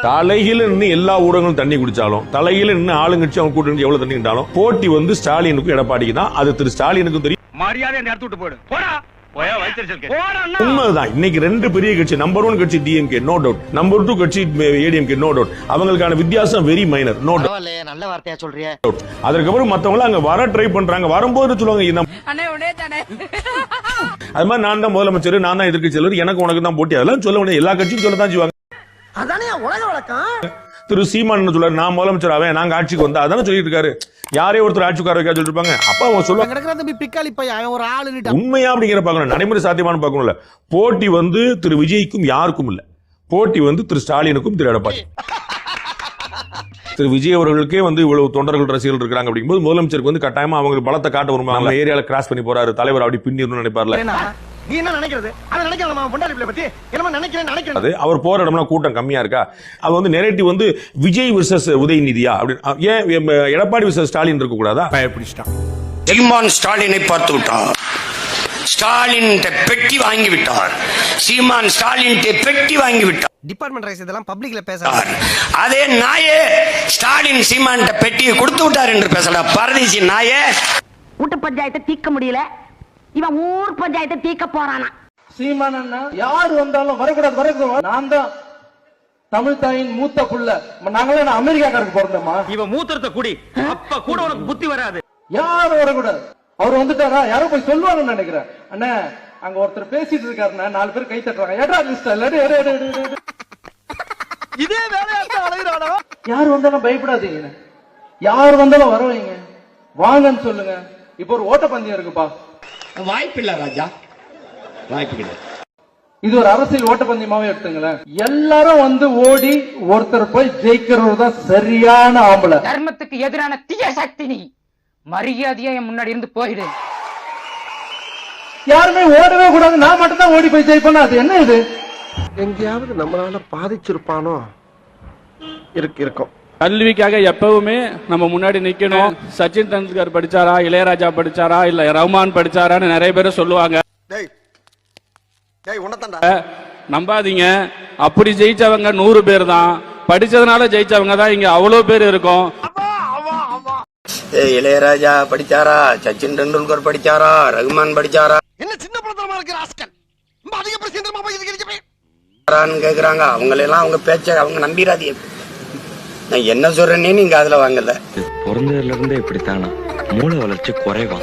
தலையில நின்று எல்லா ஊடகங்களும் தண்ணி குடிச்சாலும் தலையில நின்று ஆளுங்கட்சி அவங்க கூட்டணி எவ்வளவு தண்ணி கிட்டாலும் போட்டி வந்து ஸ்டாலினுக்கும் எடப்பாடிக்கு தான். அது திரு ஸ்டாலினுக்கும் தெரியும். மரியாதை அந்த இடத்து விட்டு போயிடு. போடா. உண்மைதான். இன்னைக்கு ரெண்டு பெரிய கட்சி நம்பர் ஒன் கட்சி DMK no doubt number two கட்சி ஏடிஎம்கே நோ டவுட் அவங்களுக்கான வித்தியாசம் வெரி மைனர் நோ டவுட் நல்ல வார்த்தையா சொல்றிய. அதுக்கப்புறம் மத்தவங்க அங்க வர ட்ரை பண்றாங்க. வரும்போது சொல்லுவாங்க இந்த அண்ணே உடனே தானே. அது மாதிரி நான் தான் முதலமைச்சர் நான் தான் எதிர்க்கட்சி தலைவர் எனக்கு உனக்கு தான் போட்டி. அதெல்லாம் சொல்ல முடியாது. எல்லா கட்சியும் சொல்ல தான் செய்வாங்க. அதானே உலக வழக்கம்? திரு சீமான் சொல்றாரு? நான் முதலமைச்சர் ஆவேன் நாங்க ஆட்சிக்கு வந்தா அதானே சொல்லிட்டு இருக்காரு. யாரே ஒருத்தர் ஆட்சிக்கு வர வைக்க சொல்லிட்டு இருப்பாங்க. அப்ப அவங்க சொல்லுவாங்க அவன் உண்மையா அப்படிங்கிற பார்க்கணும். நடைமுறை சாத்தியமான பார்க்கணும்ல. போட்டி வந்து திரு விஜய்க்கும் யாருக்கும் இல்ல. போட்டி வந்து திரு ஸ்டாலினுக்கும் திரு எடப்பாடி. திரு விஜய் அவர்களுக்கே வந்து இவ்வளவு தொண்டர்கள் ரசிகர்கள் இருக்காங்க அப்படிங்கும்போது முதலமைச்சருக்கு வந்து கட்டாயமா அவங்களுக்கு பலத்தை காட்ட வருமா நம்ம ஏரியால கிராஸ் பண்ணி போறாரு. தலைவர் அப்படி பின்னிடணும்னு நினைப்பார்ல. நீ என்ன நினைக்கிறது? அதை நினைக்கலாம் பத்தி. என்னமா நினைக்கிறேன். அது அவர் போற இடம்லாம் கூட்டம் கம்மியா இருக்கா? அது வந்து நெரேட்டிவ் வந்து விஜய் விசஸ் உதயநிதியா அப்படின்னு. ஏன் எடப்பாடி விசஸ் ஸ்டாலின் இருக்க கூடாதா சீமான் ஸ்டாலினை பார்த்து விட்டார் ஸ்டாலின் பெட்டி வாங்கி விட்டார். சீமான் ஸ்டாலின் பெட்டி வாங்கி விட்டார். டிபார்ட்மெண்ட் ரைஸ் இதெல்லாம் பப்ளிக்ல பேச அதே நாயே ஸ்டாலின் சீமான் பெட்டியை கொடுத்து விட்டார் என்று பேசலாம் பரதேசி நாயே. வீட்டு பஞ்சாயத்தை தீர்க்க முடியல. இவன் ஊர் பஞ்சாயத்தை தீர்க்க போறானா. சீமான் அண்ணா யார் வந்தாலும் வரக்கூடாது வரக்கூடாது. நான் தான் தமிழ் தாயின் மூத்த புள்ள. நாங்களாம் என்ன அமெரிக்காக்காரருக்கு பிறந்தோமா? இவன் மூத்திரத்தை குடி. அப்ப கூட உனக்கு புத்தி வராது. யாரும் வரக்கூடாது. அவர் வந்துட்டாரா? யாரோ போய் சொல்லுவாங்கன்னு நினைக்கிறேன். அண்ணா அங்க ஒருத்தர் பேசிட்டு இருக்காருண்ணா. நாலு பேர் கை தட்டுறாங்க. எடா லிஸ்ட் இதே வேலையா அழகிறானா யார் வந்தாலும் பயப்படாதீங்க யார் வந்தாலும் வர வைங்க. வாங்கன்னு சொல்லுங்க. இப்போ ஒரு ஓட்டப்பந்தயம் இருக்குப்பா. வாய்ப்பில்லை ராஜா. வாய்ப்பு கிடையாது இது ஒரு அரசியல் ஓட்டப்பந்தயமாவே எடுத்துங்களேன். எல்லாரும் வந்து ஓடி ஒருத்தர் போய் ஜெயிக்கிறவர் தான் சரியான ஆம்பளை. தர்மத்துக்கு எதிரான தீய சக்தி நீ. மரியாதையா என் முன்னாடி இருந்து போயிடு. யாருமே ஓடவே கூடாது. நான் மட்டும் தான் ஓடி போய் ஜெயிப்பேன்னா அது என்ன இது? எங்கேயாவது நம்மளால பாதிச்சிருப்பானோ? இருக்கு இருக்கும். கல்விக்காக எப்பவுமே நம்ம முன்னாடி நிக்கணும். சச்சின் டெண்டுல்கர் படிச்சாரா இளையராஜா படிச்சாரா இல்ல ரஹ்மான் படிச்சாரான்னு நிறைய பேர் சொல்லுவாங்க. டேய் டேய் உன்னதான்டா நம்பாதீங்க. அப்படி ஜெயிச்சவங்க நூறு பேர் தான். படிச்சதுனால ஜெயிச்சவங்க தான் இங்க அவ்வளவு பேர் இருக்கும். இளையராஜா படிச்சாரா? சச்சின் டெண்டுல்கர் படிச்சாரா? ரகுமான் படிச்சாரா? என்ன சின்ன பழத்தனமா இருக்கிற ஆஸ்கன்? ரொம்ப அதிக பிரச்சனை கேக்குறாங்க. அவங்களெல்லாம் அவங்க பேச்ச அவங்க நம்பிராதீங்க. நான் என்ன சொல்றேன்னே நீங்க அதுல வாங்கல. பிறந்ததுல இருந்தே இப்படித்தானா? மூளை வளர்ச்சி குறைவா?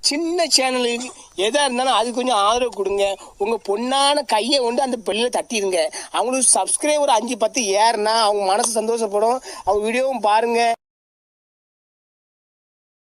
சின்ன சேனலுக்கு எதா இருந்தாலும் அது கொஞ்சம் ஆதரவு கொடுங்க. உங்க பொண்ணான கையை கொண்டு அந்த பெல்லில தட்டிடுங்க. அவங்களுக்கு சப்ஸ்கிரைபர் அஞ்சு பத்து ஏறுனா அவங்க மனசு சந்தோஷப்படும். அவங்க வீடியோவும் பாருங்க.